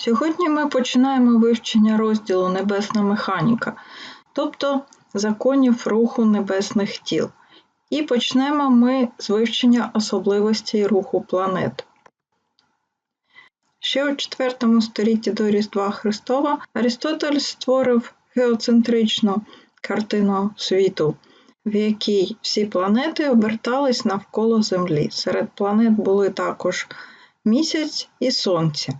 Сьогодні ми починаємо вивчення розділу Небесна механіка, тобто законів руху небесних тіл. І почнемо ми з вивчення особливостей руху планет. Ще у IV столітті до Різдва Христова Арістотель створив геоцентричну картину світу, в якій всі планети обертались навколо Землі. Серед планет були також місяць і сонце.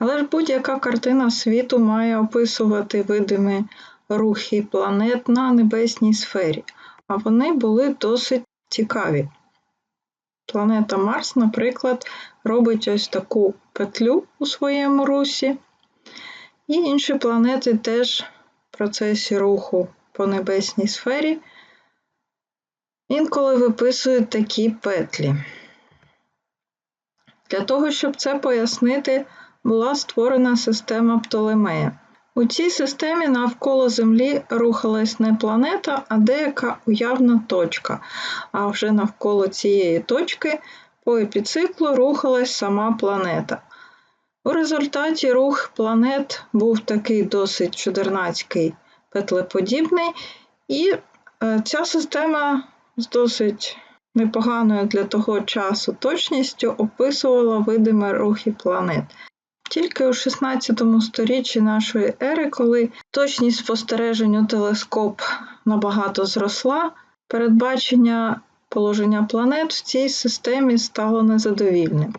Але ж будь-яка картина світу має описувати видимі рухи планет на небесній сфері, а вони були досить цікаві. Планета Марс, наприклад, робить ось таку петлю у своєму русі, і інші планети теж в процесі руху по небесній сфері інколи виписують такі петлі. Для того, щоб це пояснити, була створена система Птолемея. У цій системі навколо Землі рухалась не планета, а деяка уявна точка, а вже навколо цієї точки по епіциклу рухалась сама планета. У результаті рух планет був такий досить чудернацький петлеподібний, і е, ця система з досить непоганою для того часу точністю описувала видимі рухи планет. Тільки у 16 сторіччі нашої ери, коли точність спостережень у телескоп набагато зросла, передбачення положення планет в цій системі стало незадовільним.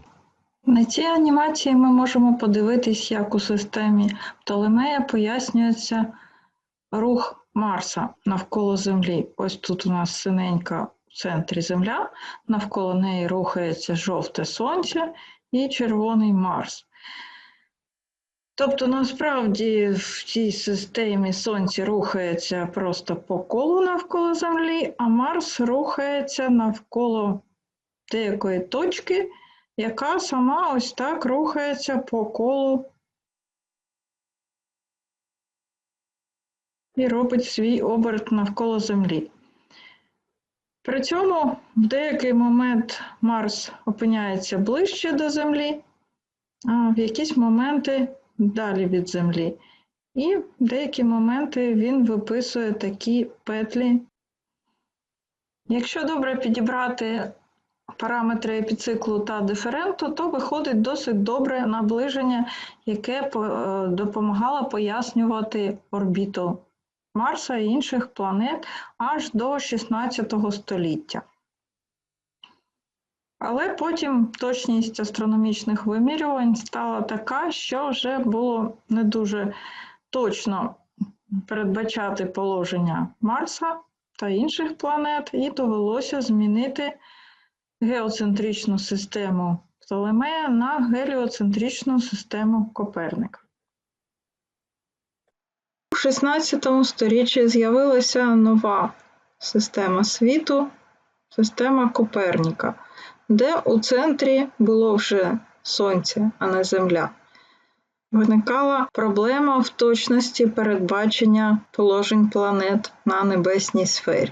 На цій анімації ми можемо подивитись, як у системі Птолемея пояснюється рух Марса навколо Землі. Ось тут у нас синенька в центрі Земля, навколо неї рухається жовте сонце і червоний Марс. Тобто, насправді в цій системі Сонце рухається просто по колу навколо Землі, а Марс рухається навколо деякої точки, яка сама ось так рухається по колу і робить свій оберт навколо Землі. При цьому в деякий момент Марс опиняється ближче до Землі, а в якісь моменти далі від Землі. І в деякі моменти він виписує такі петлі. Якщо добре підібрати параметри епіциклу та диференту, то виходить досить добре наближення, яке допомагало пояснювати орбіту Марса і інших планет аж до 16 століття. Але потім точність астрономічних вимірювань стала така, що вже було не дуже точно передбачати положення Марса та інших планет, і довелося змінити геоцентричну систему Птолемея на геліоцентричну систему Коперника. У 16 сторіччі з'явилася нова система світу, система Коперніка де у центрі було вже сонце, а не Земля. Виникала проблема в точності передбачення положень планет на небесній сфері.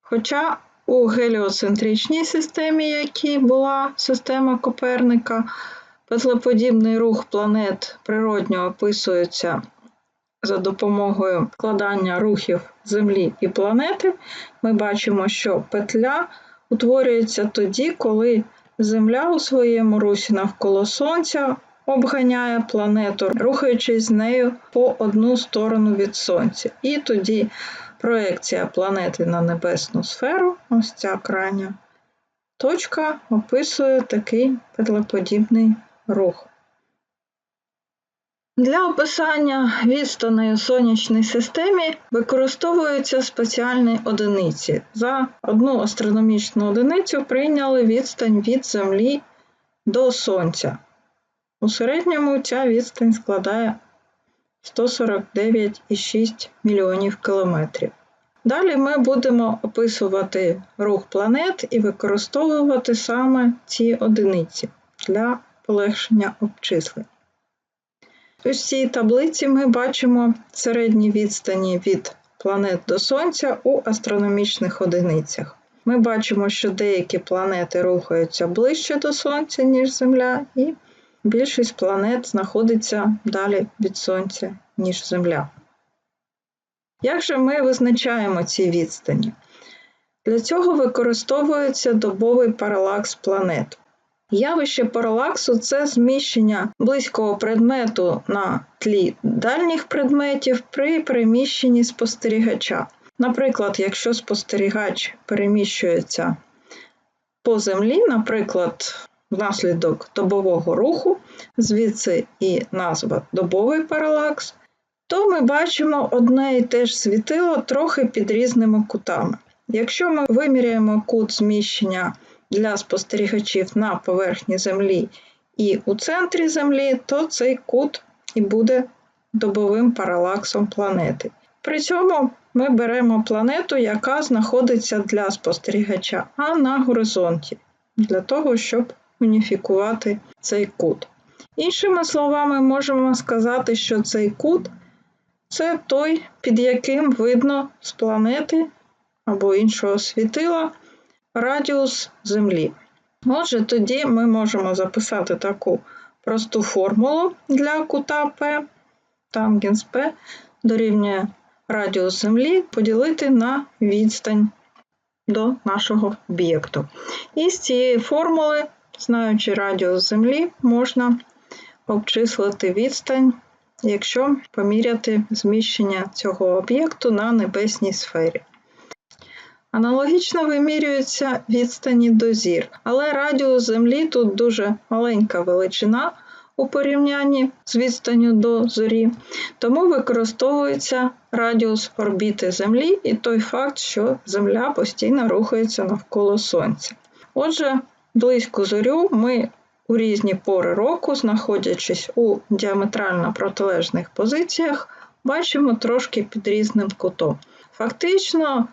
Хоча у геліоцентричній системі, якій була система Коперника, петлеподібний рух планет природньо описується за допомогою складання рухів Землі і планети, ми бачимо, що петля утворюється тоді, коли Земля у своєму русі навколо Сонця обганяє планету, рухаючись з нею по одну сторону від Сонця. І тоді проекція планети на небесну сферу, ось ця крайня точка, описує такий петлеподібний рух. Для описання відстаней у сонячній системі використовуються спеціальні одиниці. За одну астрономічну одиницю прийняли відстань від Землі до Сонця. У середньому ця відстань складає 149,6 мільйонів кілометрів. Далі ми будемо описувати рух планет і використовувати саме ці одиниці для полегшення обчислень. У цій таблиці ми бачимо середні відстані від планет до Сонця у астрономічних одиницях. Ми бачимо, що деякі планети рухаються ближче до Сонця, ніж Земля, і більшість планет знаходиться далі від Сонця, ніж Земля. Як же ми визначаємо ці відстані? Для цього використовується добовий паралакс планет. Явище паралаксу це зміщення близького предмету на тлі дальніх предметів при переміщенні спостерігача. Наприклад, якщо спостерігач переміщується по землі, наприклад, внаслідок добового руху, звідси і назва добовий паралакс, то ми бачимо одне і те ж світило трохи під різними кутами. Якщо ми виміряємо кут зміщення для спостерігачів на поверхні Землі і у центрі Землі, то цей кут і буде добовим паралаксом планети. При цьому ми беремо планету, яка знаходиться для спостерігача, а на горизонті, для того, щоб уніфікувати цей кут. Іншими словами, можемо сказати, що цей кут це той, під яким видно з планети або іншого світила радіус Землі. Отже, тоді ми можемо записати таку просту формулу для кута P, тангенс P дорівнює радіус Землі поділити на відстань до нашого об'єкту. І з цієї формули, знаючи радіус Землі, можна обчислити відстань, якщо поміряти зміщення цього об'єкту на небесній сфері. Аналогічно вимірюються відстані до зір, але радіус Землі тут дуже маленька величина у порівнянні з відстанню до зорі, тому використовується радіус орбіти Землі і той факт, що Земля постійно рухається навколо Сонця. Отже, близьку зорю ми у різні пори року, знаходячись у діаметрально протилежних позиціях, бачимо трошки під різним кутом. Фактично,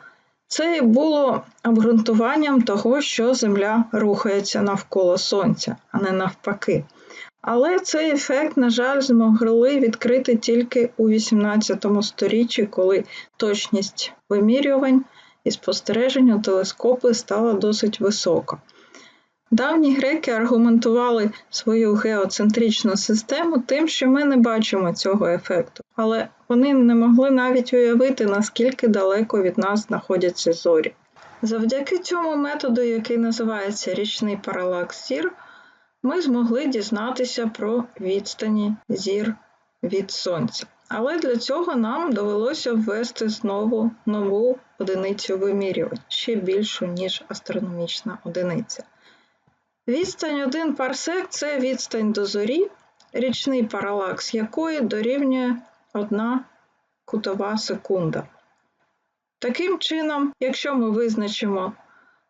це і було обґрунтуванням того, що Земля рухається навколо Сонця, а не навпаки. Але цей ефект, на жаль, змогли відкрити тільки у XVIII сторіччі, коли точність вимірювань і спостережень у телескопи стала досить висока. Давні греки аргументували свою геоцентричну систему тим, що ми не бачимо цього ефекту, але вони не могли навіть уявити, наскільки далеко від нас знаходяться зорі. Завдяки цьому методу, який називається річний паралакс зір, ми змогли дізнатися про відстані зір від Сонця. Але для цього нам довелося ввести знову нову одиницю вимірювань, ще більшу, ніж астрономічна одиниця. Відстань 1 парсек це відстань до зорі, річний паралакс якої дорівнює 1 кутова секунда. Таким чином, якщо ми визначимо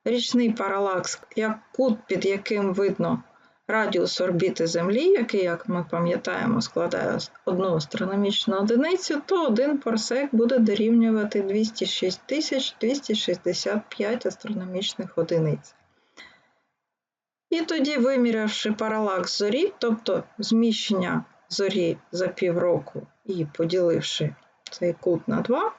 річний паралакс як кут, під яким видно радіус орбіти Землі, який, як ми пам'ятаємо, складає одну астрономічну одиницю, то 1 парсек буде дорівнювати 206 265 астрономічних одиниць. І тоді, вимірявши паралакс зорі, тобто зміщення зорі за півроку і поділивши цей кут на 2,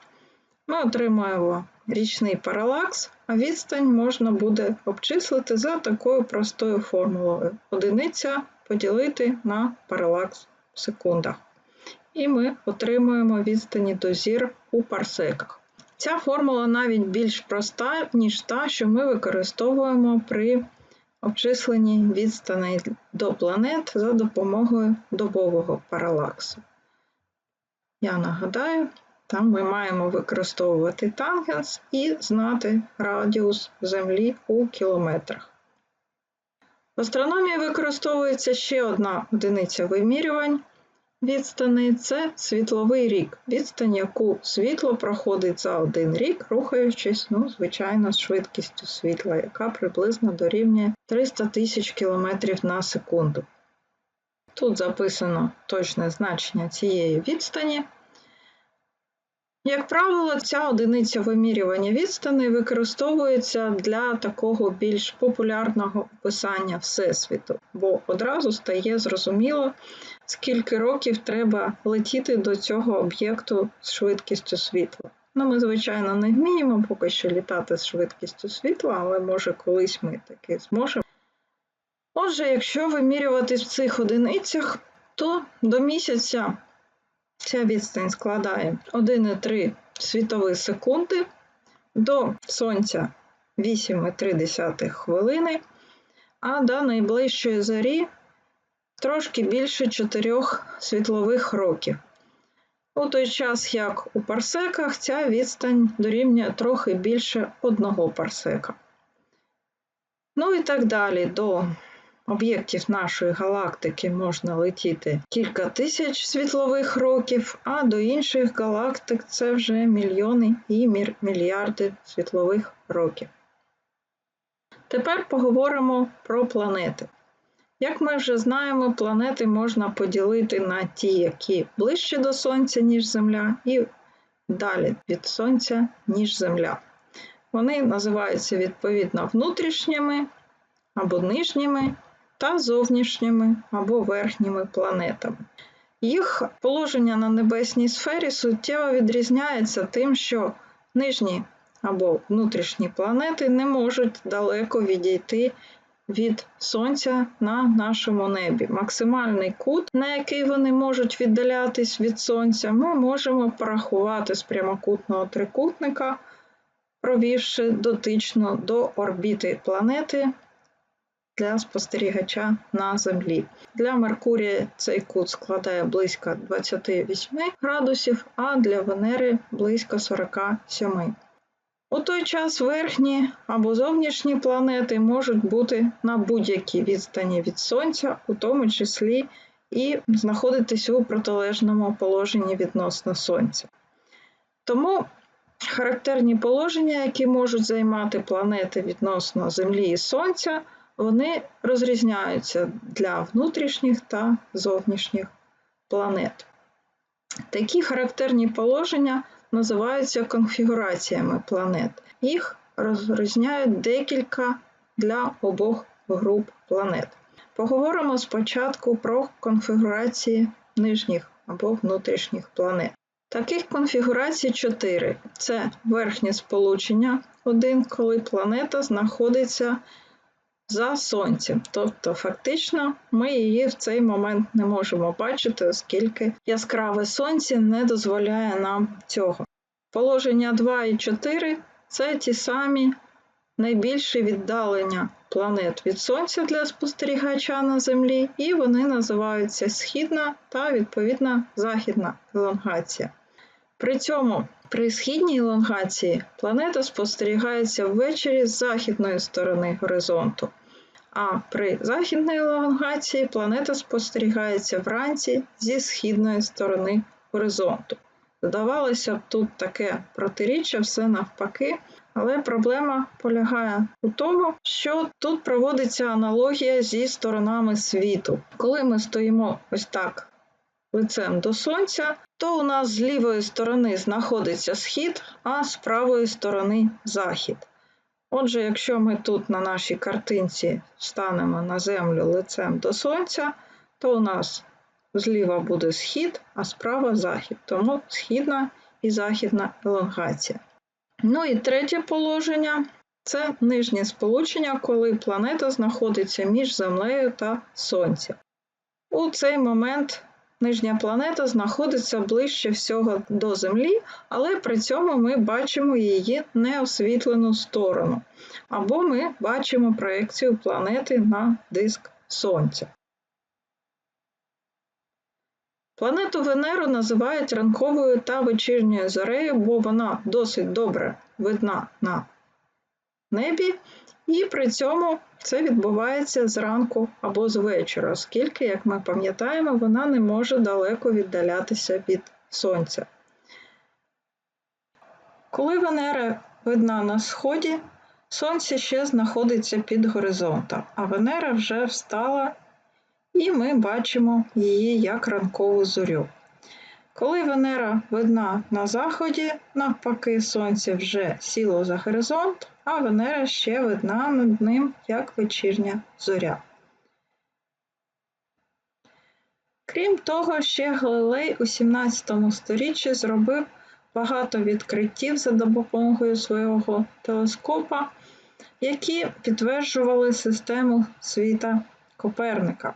ми отримаємо річний паралакс, а відстань можна буде обчислити за такою простою формулою. Одиниця поділити на паралакс в секундах. І ми отримуємо відстані до зір у парсеках. Ця формула навіть більш проста, ніж та, що ми використовуємо при обчисленні відстани до планет за допомогою добового паралаксу. Я нагадаю, там ми маємо використовувати тангенс і знати радіус Землі у кілометрах. В астрономії використовується ще одна одиниця вимірювань відстани це світловий рік, відстань, яку світло проходить за один рік, рухаючись, ну, звичайно, з швидкістю світла, яка приблизно дорівнює 300 тисяч кілометрів на секунду. Тут записано точне значення цієї відстані. Як правило, ця одиниця вимірювання відстани використовується для такого більш популярного описання Всесвіту, бо одразу стає зрозуміло, скільки років треба летіти до цього об'єкту з швидкістю світла. Ну, ми, звичайно, не вміємо поки що літати з швидкістю світла, але може колись ми таки зможемо. Отже, якщо вимірювати в цих одиницях, то до місяця ця відстань складає 1,3 світові секунди, до Сонця 8,3 хвилини, а до найближчої зорі трошки більше 4 світлових років. У той час, як у парсеках, ця відстань дорівнює трохи більше одного парсека. Ну і так далі. До об'єктів нашої галактики можна летіти кілька тисяч світлових років, а до інших галактик це вже мільйони і мільярди світлових років. Тепер поговоримо про планети. Як ми вже знаємо, планети можна поділити на ті, які ближче до Сонця, ніж Земля, і далі від Сонця, ніж Земля. Вони називаються відповідно внутрішніми або нижніми та зовнішніми або верхніми планетами. Їх положення на небесній сфері суттєво відрізняється тим, що нижні або внутрішні планети не можуть далеко відійти від Сонця на нашому небі. Максимальний кут, на який вони можуть віддалятись від Сонця, ми можемо порахувати з прямокутного трикутника, провівши дотично до орбіти планети для спостерігача на Землі. Для Меркурія цей кут складає близько 28 градусів, а для Венери близько 47. У той час верхні або зовнішні планети можуть бути на будь-якій відстані від Сонця, у тому числі і знаходитись у протилежному положенні відносно Сонця. Тому характерні положення, які можуть займати планети відносно Землі і Сонця, вони розрізняються для внутрішніх та зовнішніх планет. Такі характерні положення називаються конфігураціями планет. Їх розрізняють декілька для обох груп планет. Поговоримо спочатку про конфігурації нижніх або внутрішніх планет. Таких конфігурацій чотири: це верхнє сполучення, один, коли планета знаходиться за сонцем. Тобто, фактично, ми її в цей момент не можемо бачити, оскільки яскраве сонце не дозволяє нам цього. Положення 2 і 4 це ті самі найбільші віддалення планет від Сонця для спостерігача на Землі, і вони називаються східна та відповідна західна елонгація. При цьому при східній елонгації планета спостерігається ввечері з західної сторони горизонту, а при західній елонгації планета спостерігається вранці зі східної сторони горизонту. Здавалося б, тут таке протиріччя, все навпаки, але проблема полягає у тому, що тут проводиться аналогія зі сторонами світу. Коли ми стоїмо ось так лицем до сонця, то у нас з лівої сторони знаходиться схід, а з правої сторони захід. Отже, якщо ми тут на нашій картинці станемо на землю лицем до сонця, то у нас зліва буде схід, а справа захід, тому східна і західна елонгація. Ну і третє положення це нижнє сполучення, коли планета знаходиться між Землею та Сонцем. У цей момент нижня планета знаходиться ближче всього до Землі, але при цьому ми бачимо її неосвітлену сторону, або ми бачимо проекцію планети на диск Сонця. Планету Венеру називають ранковою та вечірньою зорею, бо вона досить добре видна на небі, і при цьому це відбувається зранку або з вечора, оскільки, як ми пам'ятаємо, вона не може далеко віддалятися від Сонця. Коли Венера видна на сході, Сонце ще знаходиться під горизонтом, а Венера вже встала і ми бачимо її як ранкову зорю. Коли Венера видна на заході, навпаки, сонце вже сіло за горизонт, а Венера ще видна над ним як вечірня зоря. Крім того, ще Галилей у 17 сторіччі зробив багато відкриттів за допомогою свого телескопа, які підтверджували систему світа Коперника.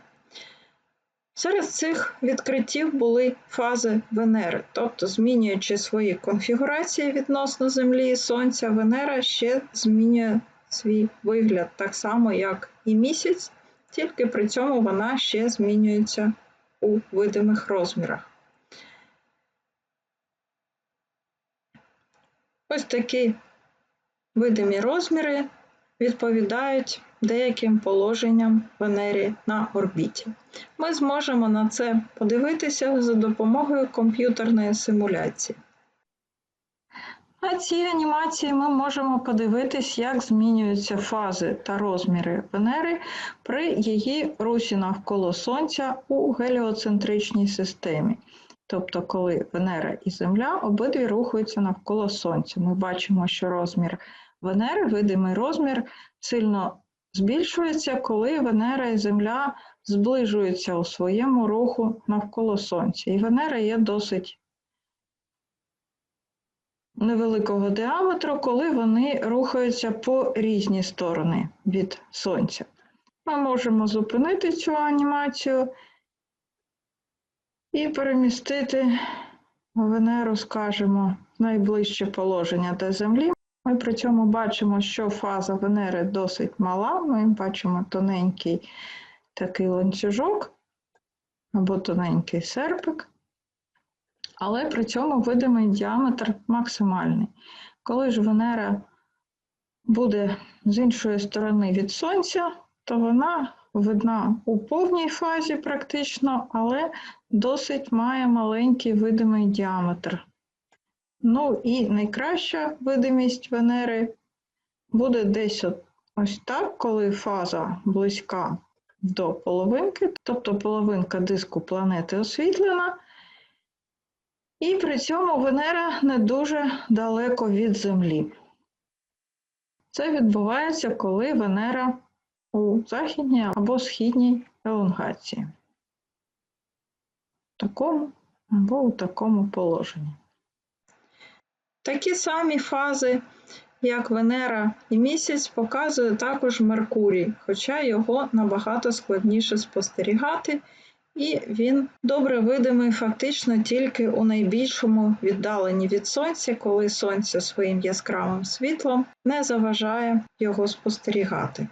Серед цих відкриттів були фази Венери, тобто змінюючи свої конфігурації відносно Землі і Сонця, Венера ще змінює свій вигляд, так само, як і місяць, тільки при цьому вона ще змінюється у видимих розмірах. Ось такі видимі розміри відповідають деяким положенням Венері на орбіті. Ми зможемо на це подивитися за допомогою комп'ютерної симуляції. На цій анімації ми можемо подивитись, як змінюються фази та розміри Венери при її русі навколо Сонця у геліоцентричній системі. Тобто, коли Венера і Земля обидві рухаються навколо Сонця. Ми бачимо, що розмір Венери, видимий розмір, сильно збільшується, коли Венера і Земля зближуються у своєму руху навколо Сонця. І Венера є досить невеликого діаметру, коли вони рухаються по різні сторони від Сонця. Ми можемо зупинити цю анімацію і перемістити Венеру, скажімо, в найближче положення до Землі. Ми при цьому бачимо, що фаза Венери досить мала. Ми бачимо тоненький такий ланцюжок або тоненький серпик, але при цьому видимий діаметр максимальний. Коли ж Венера буде з іншої сторони від Сонця, то вона видна у повній фазі практично, але досить має маленький видимий діаметр. Ну і найкраща видимість Венери буде десь от ось так, коли фаза близька до половинки, тобто половинка диску планети освітлена, і при цьому Венера не дуже далеко від Землі. Це відбувається, коли Венера у західній або східній елонгації. В такому або у такому положенні. Такі самі фази, як Венера і місяць, показує також Меркурій, хоча його набагато складніше спостерігати, і він добре видимий фактично тільки у найбільшому віддаленні від Сонця, коли Сонце своїм яскравим світлом не заважає його спостерігати.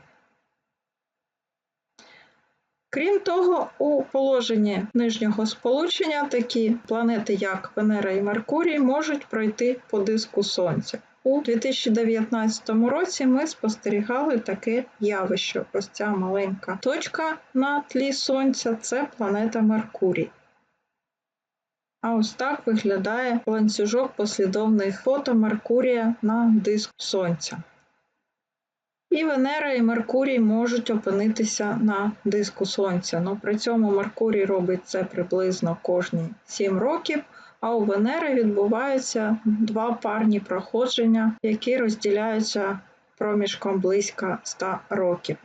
Крім того, у положенні нижнього сполучення такі планети, як Венера і Меркурій, можуть пройти по диску Сонця. У 2019 році ми спостерігали таке явище. Ось ця маленька точка на тлі Сонця це планета Меркурій. А ось так виглядає ланцюжок послідовних фото Меркурія на диску Сонця. І Венера і Меркурій можуть опинитися на диску Сонця. Ну, При цьому Меркурій робить це приблизно кожні 7 років, а у Венери відбуваються два парні проходження, які розділяються проміжком близько 100 років.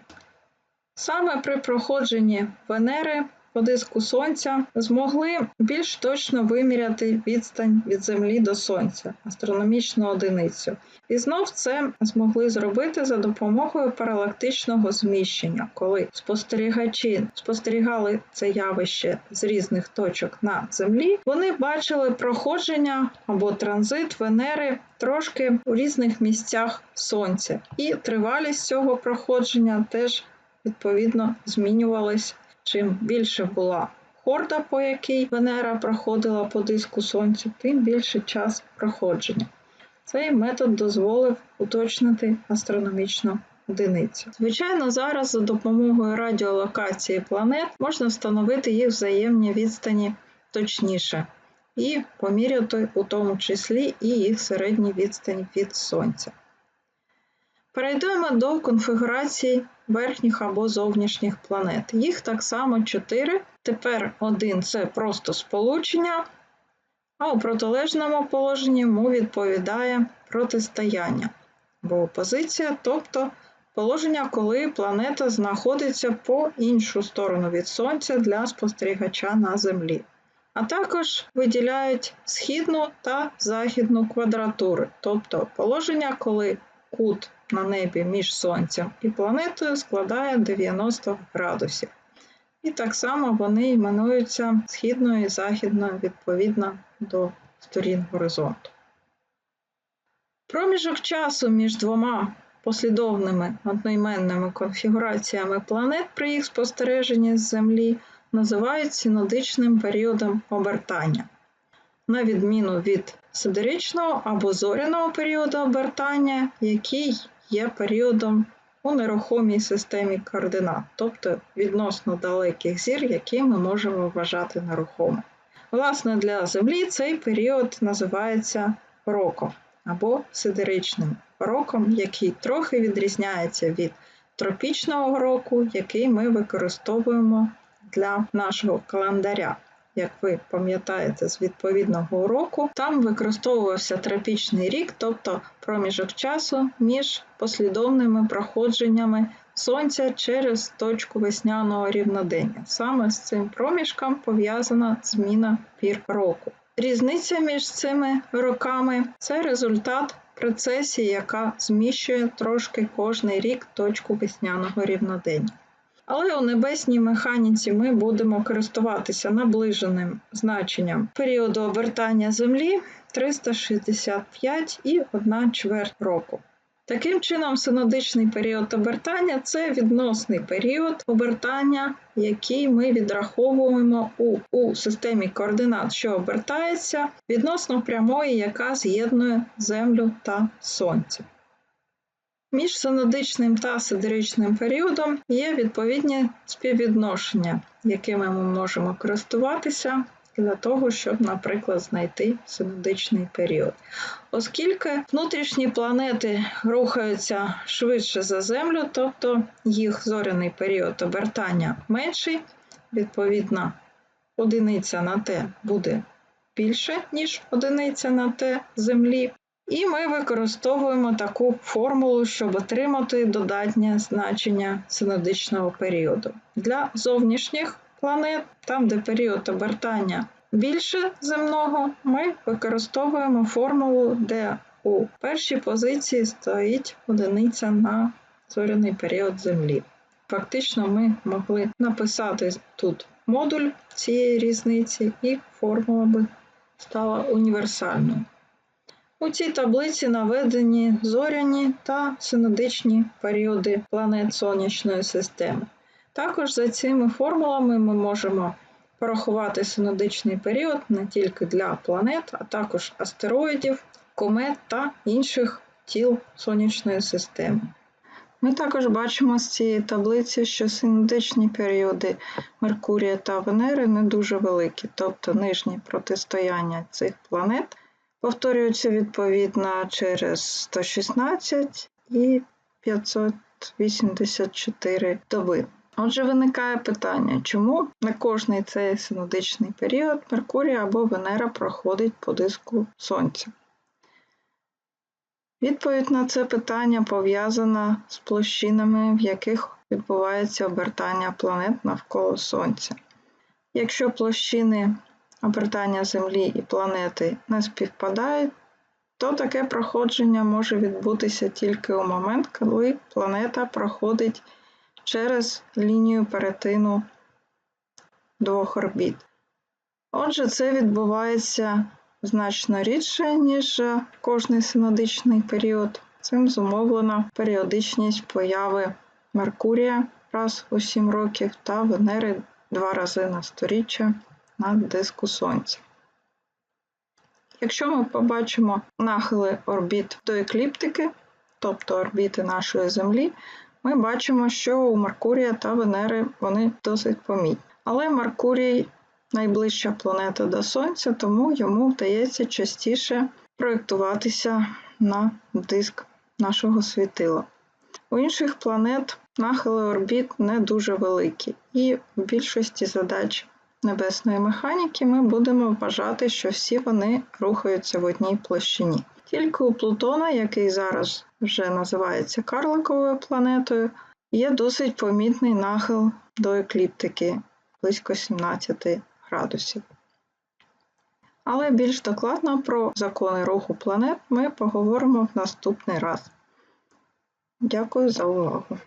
Саме при проходженні Венери по диску Сонця змогли більш точно виміряти відстань від Землі до Сонця, астрономічну одиницю. І знов це змогли зробити за допомогою паралактичного зміщення, коли спостерігачі спостерігали це явище з різних точок на Землі, вони бачили проходження або транзит Венери трошки у різних місцях Сонця, і тривалість цього проходження теж відповідно змінювалась Чим більше була хорда, по якій Венера проходила по диску Сонця, тим більше час проходження. Цей метод дозволив уточнити астрономічну одиницю. Звичайно, зараз за допомогою радіолокації планет можна встановити їх взаємні відстані точніше і поміряти у тому числі і їх середні відстані від Сонця. Перейдемо до конфігурації верхніх або зовнішніх планет. Їх так само чотири. Тепер один це просто сполучення, а у протилежному положенні йому відповідає протистояння або опозиція, тобто положення, коли планета знаходиться по іншу сторону від Сонця для спостерігача на Землі. А також виділяють східну та західну квадратури, тобто положення, коли кут на небі між Сонцем і планетою складає 90 градусів. І так само вони іменуються східною і західною відповідно до сторін горизонту. Проміжок часу між двома послідовними одноіменними конфігураціями планет при їх спостереженні з Землі називають синодичним періодом обертання. На відміну від сидеричного або зоряного періоду обертання, який є періодом у нерухомій системі координат, тобто відносно далеких зір, які ми можемо вважати нерухомими. Власне, для Землі цей період називається роком або сидеричним роком, який трохи відрізняється від тропічного року, який ми використовуємо для нашого календаря. Як ви пам'ятаєте з відповідного року, там використовувався тропічний рік, тобто проміжок часу між послідовними проходженнями сонця через точку весняного рівнодення. Саме з цим проміжком пов'язана зміна пір року. Різниця між цими роками це результат прецесії, яка зміщує трошки кожний рік точку весняного рівнодення. Але у небесній механіці ми будемо користуватися наближеним значенням періоду обертання Землі 365 і 1 чверть року. Таким чином, синодичний період обертання це відносний період обертання, який ми відраховуємо у, у системі координат, що обертається відносно прямої, яка з'єднує Землю та Сонце. Між синодичним та сидеричним періодом є відповідні співвідношення, якими ми можемо користуватися для того, щоб, наприклад, знайти синодичний період. Оскільки внутрішні планети рухаються швидше за Землю, тобто їх зоряний період обертання менший, відповідно, одиниця на Т буде більше, ніж одиниця на Т Землі. І ми використовуємо таку формулу, щоб отримати додатнє значення синодичного періоду. Для зовнішніх планет, там, де період обертання більше земного, ми використовуємо формулу, де у першій позиції стоїть одиниця на зоряний період Землі. Фактично, ми могли написати тут модуль цієї різниці, і формула би стала універсальною. У цій таблиці наведені зоряні та синодичні періоди планет Сонячної системи. Також за цими формулами ми можемо порахувати синодичний період не тільки для планет, а також астероїдів, комет та інших тіл Сонячної системи. Ми також бачимо з цієї таблиці, що синодичні періоди Меркурія та Венери не дуже великі, тобто нижні протистояння цих планет повторюються відповідно через 116 і 584 доби. Отже, виникає питання, чому не кожний цей синодичний період Меркурія або Венера проходить по диску Сонця? Відповідь на це питання пов'язана з площинами, в яких відбувається обертання планет навколо Сонця. Якщо площини обертання Землі і планети не співпадають, то таке проходження може відбутися тільки у момент, коли планета проходить через лінію перетину двох орбіт. Отже, це відбувається значно рідше, ніж кожний синодичний період. Цим зумовлена періодичність появи Меркурія раз у 7 років та Венери два рази на сторіччя на диску Сонця. Якщо ми побачимо нахили орбіт до екліптики, тобто орбіти нашої Землі, ми бачимо, що у Меркурія та Венери вони досить помітні. Але Меркурій найближча планета до Сонця, тому йому вдається частіше проєктуватися на диск нашого світила. У інших планет нахили орбіт не дуже великі, і в більшості задач небесної механіки ми будемо вважати, що всі вони рухаються в одній площині. Тільки у Плутона, який зараз вже називається карликовою планетою, є досить помітний нахил до екліптики близько 17 градусів. Але більш докладно про закони руху планет ми поговоримо в наступний раз. Дякую за увагу.